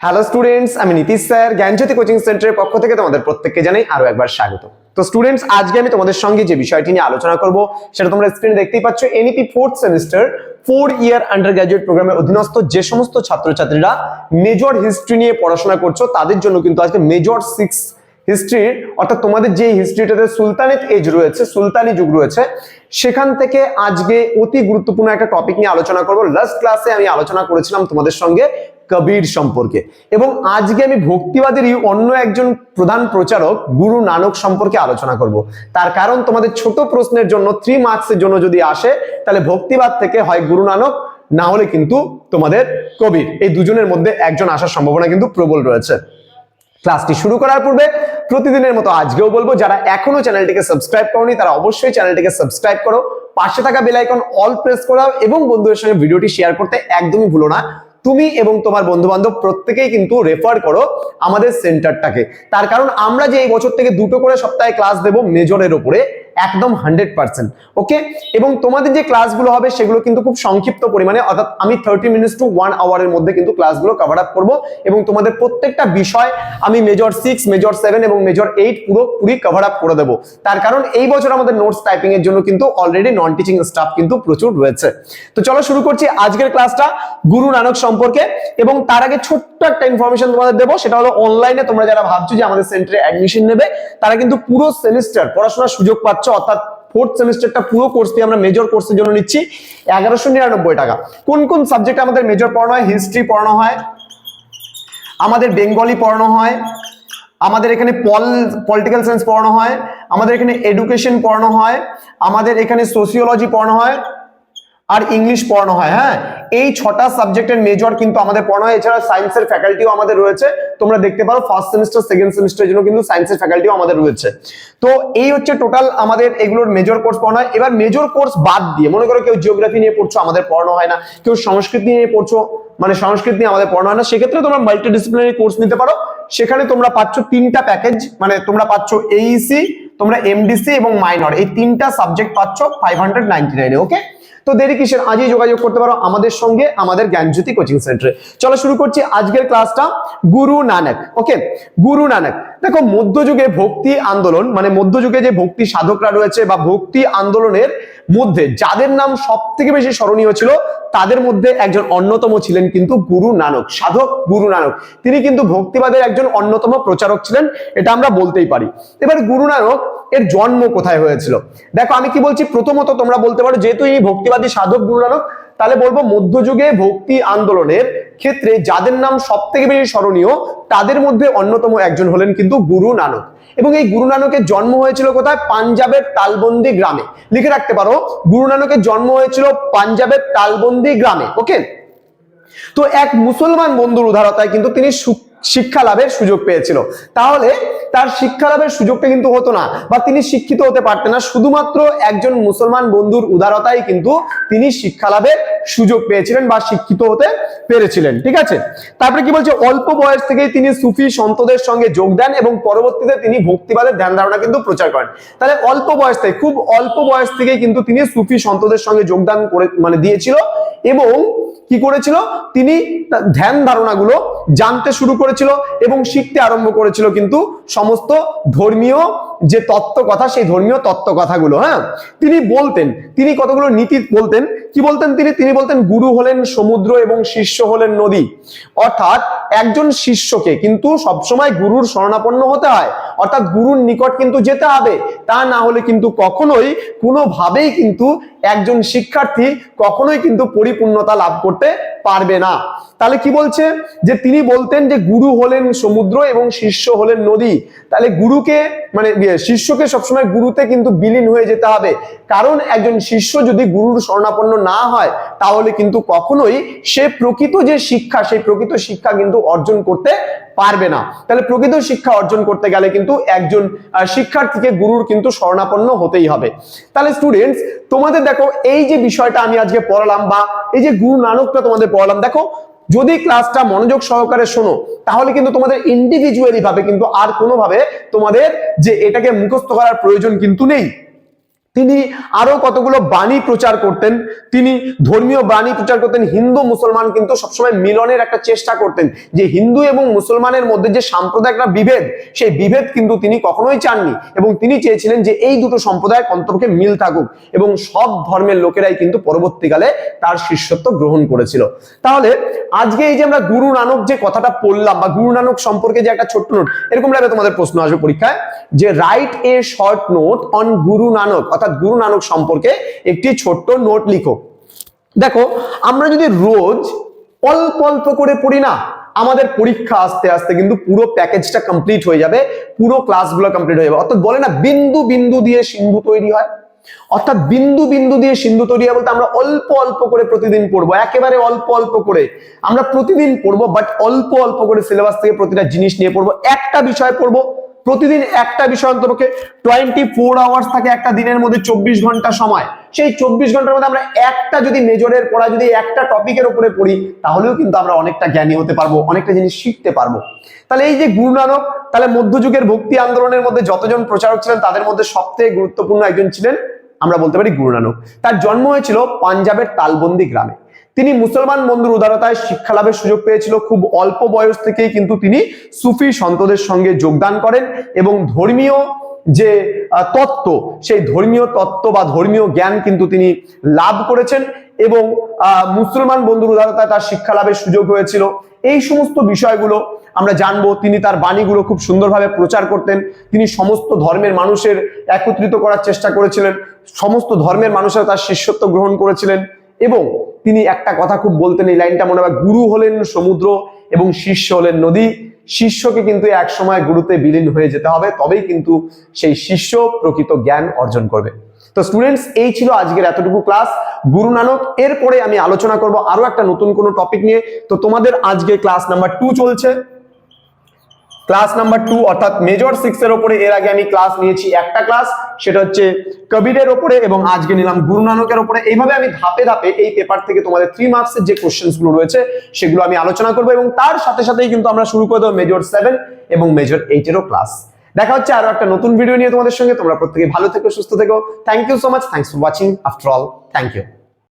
Hello students আমি Nitish sir, জ্ঞানজ্যোতি coaching সেন্টারের পক্ষ থেকে তোমাদের প্রত্যেককে জানাই আরও একবার স্বাগত। তো স্টুডেন্টস আজকে আমি তোমাদের সঙ্গে যে বিষয়টি নিয়ে আলোচনা করব, সেটা তোমরা স্ক্রিনে দেখতেই পাচ্ছ NEP fourth semester four year undergraduate প্রোগ্রামের অধীনস্থ যে সমস্ত ছাত্রছাত্রীরা মেজর হিস্ট্রি নিয়ে পড়াশোনা করছ, তাদের জন্য কিন্তু আজকে মেজর সিক্স হিস্ট্রির অর্থাৎ তোমাদের যে হিস্ট্রিটাতে সুলতানেত এজ রয়েছে, সুলতানি যুগ রয়েছে, সেখান থেকে আজকে অতি গুরুত্বপূর্ণ একটা টপিক নিয়ে আলোচনা করব। লাস্ট ক্লাসে আমি আলোচনা করেছিলাম তোমাদের সঙ্গে কবির সম্পর্কে। এবং আজকে আমি ভক্তিবাদেরই অন্য একজন প্রধান প্রচারক গুরু নানক সম্পর্কে আলোচনা করব। তার কারণ তোমাদের ছোট প্রশ্নের জন্য থ্রি মার্কসের জন্য যদি আসে, তাহলে ভক্তিবাদ থেকে হয় গুরু নানক, না হলে কিন্তু তোমাদের কবির। এই দুজনের মধ্যে একজন আসার সম্ভাবনা কিন্তু প্রবল রয়েছে। ক্লাসটি শুরু করার পূর্বে প্রতিদিনের মতো আজকেও বলব, যারা এখনও চ্যানেলটিকে সাবস্ক্রাইব করনি, তারা অবশ্যই চ্যানেলটিকে সাবস্ক্রাইব করো। পাশে থাকা বেল আইকন অল প্রেস করো এবং বন্ধুদের সঙ্গে ভিডিওটি শেয়ার করতে একদমই ভুলো না। তুমি এবং তোমার বন্ধু বান্ধব প্রত্যেকেই কিন্তু রেফার করো আমাদের সেন্টারটাকে তার কারণ আমরা যে এই বছর থেকে দুটো করে সপ্তাহে ক্লাস দেব মেজরের উপরে। একদম হান্ড্রেড পার্সেন্ট ওকে এবং তোমাদের যে ক্লাসগুলো হবে, সেগুলো কিন্তু খুব সংক্ষিপ্ত পরিমাণে, অর্থাৎ আমি থার্টি মিনিটস টু ওয়ান আওয়ারের মধ্যে কিন্তু ক্লাসগুলো কভার আপ করব এবং তোমাদের প্রত্যেকটা বিষয় আমি মেজর সিক্স মেজর সেভেন এবং মেজর এইট পুরোপুরি কভার আপ করে দেবো। তার কারণ এই বছর আমাদের নোটস টাইপিং এর জন্য কিন্তু অলরেডি নন টিচিং স্টাফ কিন্তু প্রচুর রয়েছে। তো চলো শুরু করছি আজকের ক্লাসটা গুরু নানক সম্পর্কে এবং তার আগে ছোট্ট একটা ইনফরমেশন তোমাদের দেবো, সেটা হলো অনলাইনে তোমরা যারা ভাবছ যে আমাদের সেন্টারে অ্যাডমিশন নেবে, তারা কিন্তু পুরো সেমিস্টার পড়াশোনার সুযোগ পাচ্ছ, অর্থাৎ ফোর্থ সেমিস্টারটা পুরো কোর্স দিয়ে আমরা মেজর কোর্সের জন্য নিচ্ছি, এগারোশো নিরানব্বই টাকা। কোন কোন সাবজেক্ট আমাদের মেজর পড়ানো হয়? হিস্ট্রি পড়ানো হয়, আমাদের বেঙ্গলি পড়ানো হয়, আমাদের এখানে পল পলিটিক্যাল সায়েন্স পড়ানো হয়, আমাদের এখানে এডুকেশন পড়ানো হয়, আমাদের এখানে সোসিওলজি পড়ানো হয় আর ইংলিশ পড়ানো হয় হ্যাঁ? এই ছটা সাবজেক্টের মেজর কিন্তু আমাদের পড়ানো হয়। এছাড়া সায়েন্সের ফ্যাকাল্টিও আমাদের রয়েছে। তোমরা দেখতে পারো ফার্স্ট সেমিস্টার সেকেন্ড সেমিস্টারের জন্য কিন্তু সায়েন্সের ফ্যাকাল্টিও আমাদের রয়েছে। তো এই হচ্ছে টোটাল আমাদের এগুলোর মেজর কোর্স পড়ানো হয়। এবার মেজর কোর্স বাদ দিয়ে, মনে করো কেউ জিওগ্রাফি নিয়ে পড়ছো, আমাদের পড়ানো হয় না। কেউ সংস্কৃত নিয়ে পড়ছো মানে সংস্কৃত নিয়ে আমাদের পড়ানো হয় না। সেক্ষেত্রে তোমরা মাল্টি ডিসিপ্লিনারি কোর্স নিতে পারো। সেখানে তোমরা পাচ্ছ তিনটা প্যাকেজ মানে তোমরা পাচ্ছ এইসি তোমরা এমডিসি এবং মাইনর এই তিনটা সাবজেক্ট পাচ্ছ ফাইভ হান্ড্রেড নাইনটি নাইনে ওকে তো দেরি কিসের? আজই যোগাযোগ করতে পারো আমাদের সঙ্গে, আমাদের জ্ঞানজ্যোতি কোচিং সেন্টারে চলো শুরু করছি আজকের ক্লাসটা গুরু নানক ওকে গুরু নানক। দেখো, মধ্যযুগে ভক্তি আন্দোলন মানে মধ্যযুগে যে ভক্তি সাধকরা রয়েছে বা ভক্তি আন্দোলনের মধ্যে, যাদের নাম সব থেকে বেশি স্মরণীয় ছিল, তাদের মধ্যে একজন অন্যতম ছিলেন কিন্তু গুরু নানক, সাধক গুরু নানক। তিনি কিন্তু ভক্তিবাদের একজন অন্যতম প্রচারক ছিলেন, এটা আমরা বলতেই পারি। এবার গুরু নানক এর জন্ম কোথায় হয়েছিল? দেখো, আমি কি বলছি? প্রথমত তোমরা বলতে পারো, যেহেতু ইনি ভক্তিবাদী সাধক গুরু নানক, তাহলে বলব মধ্যযুগে ভক্তি আন্দোলনের ক্ষেত্রে যাদের নাম সব থেকে বেশি স্মরণীয়, তাদের মধ্যে অন্যতম একজন হলেন কিন্তু গুরু নানক। এবং এই গুরু নানকের জন্ম হয়েছিল কোথায়? পাঞ্জাবের তালবন্দি গ্রামে। লিখে রাখতে পারো, গুরু নানকের জন্ম হয়েছিল পাঞ্জাবের তালবন্দি গ্রামে, ওকে? তো এক মুসলমান বন্ধুর উদারতায় কিন্তু তিনি শিক্ষা লাভের সুযোগ পেয়েছিল। তাহলে তার শিক্ষা লাভের সুযোগটা কিন্তু হতো না বা তিনি শিক্ষিত হতে পারতেন না। শুধুমাত্র একজন মুসলমান বন্ধুর উদারতায় কিন্তু তিনি শিক্ষা লাভের সুযোগ পেয়েছিলেন বা শিক্ষিত হতে পেরেছিলেন। ঠিক আছে? তারপরে কি বলছে? অল্প বয়স থেকেই তিনি সুফি সন্তদের সঙ্গে যোগ দেন এবং পরবর্তীতে তিনি ভক্তিবাদের ধ্যান ধারণা কিন্তু প্রচার করেন। তাহলে অল্প বয়স থেকে, খুব অল্প বয়স থেকেই কিন্তু তিনি সুফি সন্তদের সঙ্গে যোগদান করে মানে দিয়েছিল এবং কি করেছিল? তিনি ধ্যান ধারণাগুলো জানতে শুরু করেছিল এবং শিখতে আরম্ভ করেছিল কিন্তু সমস্ত ধর্মীয় যে তত্ত্ব কথা সেই ধর্মীয় তত্ত্ব কথাগুলো হ্যাঁ? তিনি বলতেন, তিনি কতগুলো নীতি বলতেন? কি বলতেন তিনি? তিনি বলতেন, গুরু হলেন সমুদ্র এবং শিষ্য হলেন নদী। অর্থাৎ একজন শিষ্যকে কিন্তু সবসময় গুরুর শরণাপন্ন হতে হয়। অর্থাৎ গুরুর নিকট কিন্তু যেতে হবে। তা না হলে কিন্তু কখনোই, কোনোভাবেই কিন্তু একজন শিক্ষার্থী কখনোই কিন্তু পরিপূর্ণতা লাভ করতে পারবে না। তাহলে কি বলছে? যে তিনি বলতেন যে, গুরু হলেন সমুদ্র এবং শিষ্য হলেন নদী। তাহলে গুরুকে মানে শিষ্যকে সবসময় গুরুতে কিন্তু বিলীন হয়ে যেতে হবে। কারণ একজন শিষ্য যদি গুরুর শরণাপন্ন না হয়, তাহলে কিন্তু কখনোই সে প্রকৃত যে শিক্ষা, সেই প্রকৃত শিক্ষা কিন্তু অর্জন করতে পারবে না। তাহলে প্রকৃত শিক্ষা অর্জন করতে গেলে কিন্তু একজন শিক্ষার্থীকে গুরুর কিন্তু শরণাপন্ন হতেই হবে। তাহলে স্টুডেন্টস তোমাদের দেখো, এই যে বিষয়টা আমি আজকে পড়ালাম বা এই যে গুরু নানকটা তোমাদের পড়ালাম, দেখো যদি ক্লাসটা মনোযোগ সহকারে শোনো, তাহলে কিন্তু তোমাদের ইন্ডিভিজুয়ালি ভাবে কিন্তু আর কোনোভাবে তোমাদের যে এটাকে মুখস্থ করার প্রয়োজন কিন্তু নেই। তিনি আরও কতগুলো বাণী প্রচার করতেন, তিনি ধর্মীয় বাণী প্রচার করতেন, হিন্দু মুসলমান কিন্তু সবসময় মিলনের একটা চেষ্টা করতেন, যে হিন্দু এবং মুসলমানের মধ্যে যে সাম্প্রদায়িক বিভেদ, সেই বিভেদ কিন্তু তিনি কখনোই চাননি এবং তিনি চেয়েছিলেন যে এই দুটো সম্প্রদায় অন্তর্কে মিল থাকুক এবং সব ধর্মের লোকেরাই কিন্তু পরবর্তীকালে তার শিষ্যত্ব গ্রহণ করেছিল। তাহলে আজকে এই যে আমরা গুরু নানক যে কথাটা পড়লাম বা গুরু নানক সম্পর্কে যে একটা ছোট্ট নোট, এরকম ভাবে তোমাদের প্রশ্ন আসবে পরীক্ষায়, যে write a short note on Guru Nanak, অর্থাৎ গুরু নানক সম্পর্কে একটি ছোট্ট নোট লিখো। দেখো, আমরা যদি রোজ অল্প অল্প করে পড়ি না, আমাদের পরীক্ষা আস্তে আস্তে কিন্তু পুরো প্যাকেজটা কমপ্লিট হয়ে যাবে, পুরো ক্লাসগুলো কমপ্লিট হয়ে যাবে। অর্থাৎ বলে না, বিন্দু বিন্দু দিয়ে সিন্ধু তৈরি হয়। অর্থাৎ বিন্দু বিন্দু দিয়ে সিন্ধু তৈরি হয় বলতে আমরা অল্প অল্প করে প্রতিদিন পড়ব, একেবারে অল্প অল্প করে। আমরা প্রতিদিন পড়ব বাট অল্প অল্প করে সিলেবাস থেকে প্রতিটা জিনিস নিয়ে পড়ব, একটা বিষয় পড়ব প্রতিদিন একটা বিষয় অন্তপক্ষে টোয়েন্টি ফোর আওয়ার্স থাকে একটা দিনের মধ্যে চব্বিশ ঘণ্টা সময়। সেই চব্বিশ ঘণ্টার মধ্যে আমরা একটা যদি মেজরের পড়া যদি একটা টপিকের উপরে পড়ি, তাহলেও কিন্তু আমরা অনেকটা জ্ঞানী হতে পারব, অনেকটা জিনিস শিখতে পারব। তাহলে এই যে গুরু নানক, তাহলে মধ্যযুগের ভক্তি আন্দোলনের মধ্যে যতজন প্রচারক ছিলেন, তাদের মধ্যে সবথেকে গুরুত্বপূর্ণ একজন ছিলেন, আমরা বলতে পারি গুরু নানক। তার জন্ম হয়েছিল পাঞ্জাবের তালবন্দি গ্রামে। তিনি মুসলমান বন্ধুর উদারতায় শিক্ষা লাভের সুযোগ পেয়েছিল। খুব অল্প বয়স থেকেই কিন্তু তিনি সুফি সন্তদের সঙ্গে যোগদান করেন এবং ধর্মীয় যে তত্ত্ব, সেই ধর্মীয় তত্ত্ব বা ধর্মীয় জ্ঞান কিন্তু তিনি লাভ করেছেন এবং মুসলমান বন্ধুর উদারতায় তার শিক্ষা লাভের সুযোগ হয়েছিল। এই সমস্ত বিষয়গুলো আমরা জানব। তিনি তার বাণীগুলো খুব সুন্দরভাবে প্রচার করতেন। তিনি সমস্ত ধর্মের মানুষের একত্রিত করার চেষ্টা করেছিলেন। সমস্ত ধর্মের মানুষের তার শিষ্যত্ব গ্রহণ করেছিলেন। এবং তিনি একটা কথা খুব বলতেন, এই লাইনটা মনে হয় গুরু হলেন সমুদ্র এবং শিষ্য হলেন নদী। শিষ্যকে কিন্তু এক সময় গুরুতে বিলীন হয়ে যেতে হবে, তবেই কিন্তু সেই শিষ্য প্রকৃত জ্ঞান অর্জন করবে। তো স্টুডেন্টস এই ছিল আজকের এতটুকু ক্লাস গুরু নানক, এরপরে আমি আলোচনা করব আরও একটা নতুন কোনো টপিক নিয়ে। তো তোমাদের আজকে ক্লাস নাম্বার টু চলছে। ক্লাস নাম্বার টু অর্থাৎ মেজর সিক্স এর উপরে এর আগে আমি ক্লাস নিয়েছি একটা ক্লাস সেটা হচ্ছে কবিরের উপরে এবং আজকে নিলাম গুরু নানকের উপরে এইভাবে আমি ধাপে ধাপে এই পেপার থেকে তোমাদের থ্রি মার্কসের যে গুলো রয়েছে, সেগুলো আমি আলোচনা করব এবং তার সাথে সাথেই কিন্তু আমরা শুরু করে দেবো মেজর সেভেন এবং মেজর এইটেরও ক্লাস দেখা হচ্ছে আরও একটা নতুন ভিডিও নিয়ে তোমাদের সঙ্গে। তোমরা প্রত্যেকে ভালো থেকো, সুস্থ থেকো। Thank you so much thanks for watching after all thank you